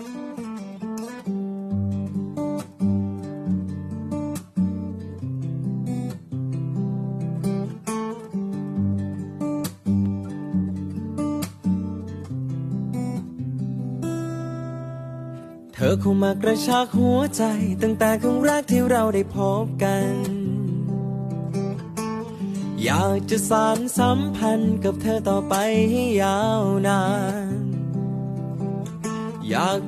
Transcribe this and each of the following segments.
เธอเข้ามากระชากหัวใจ ตั้งแต่ครั้งแรกที่เราได้พบกัน อยากจะสานสัมพันธ์กับเธอต่อไปให้ยาวนาน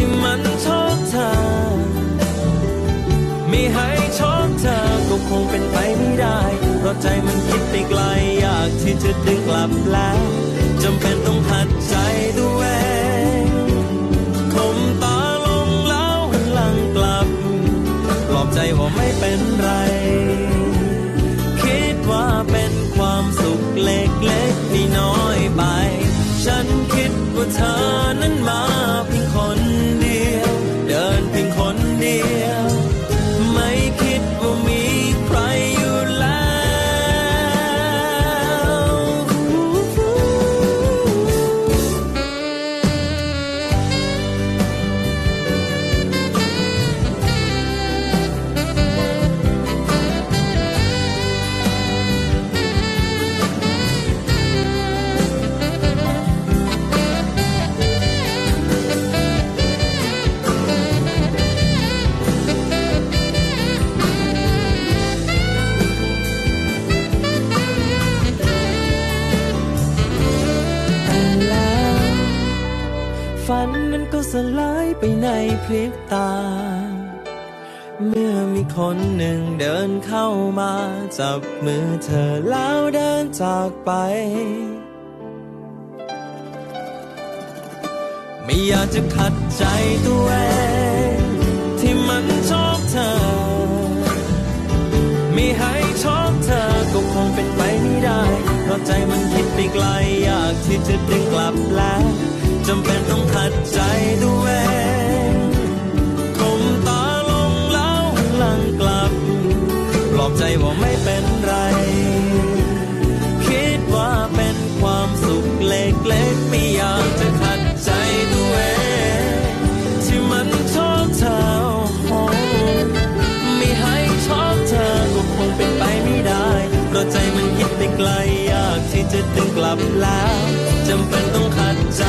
ที่มันชอบเธอ ไม่ให้ชอบเธอก็คงเป็นไปไม่ได้เพราะใจมันคิดไปไกลอยากที่จะดึงกลับแล้วจำเป็นต้องขัดใจตัวเองคมตาลงแล้วหันหลังกลับปลอบใจว่าไม่เป็นไร คิดว่าเป็นความสุขเล็กๆที่น้อยไป ฉันคิดว่าเธอ ฝันนั้นก็สลายไปในพริบตา เมื่อมีคนหนึ่งเดินเข้ามา จับมือเธอแล้วเดินจากไป ไม่อยากจะขัดใจตัวเองที่มันชอบเธอ ไม่ให้ชอบเธอก็คงเป็นไปไม่ได้ เพราะใจมันคิดไปไกลอยากที่จะดึงกลับแล้ว จำเป็นต้องขัดใจตัวเองคมตาลงแล้วหันหลังกลับ ปลอบใจว่าไม่เป็นไร คิดว่าเป็นความสุขเล็กๆไม่อยากจะขัดใจตัวเองที่มันชอบเธอโอ้ไม่ให้ชอบเธอก็คงเป็นไปไม่ได้เพราะใจมันคิดไปไกลอยากที่จะดึงกลับแล้วจำเป็นต้องขัดใจ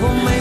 will make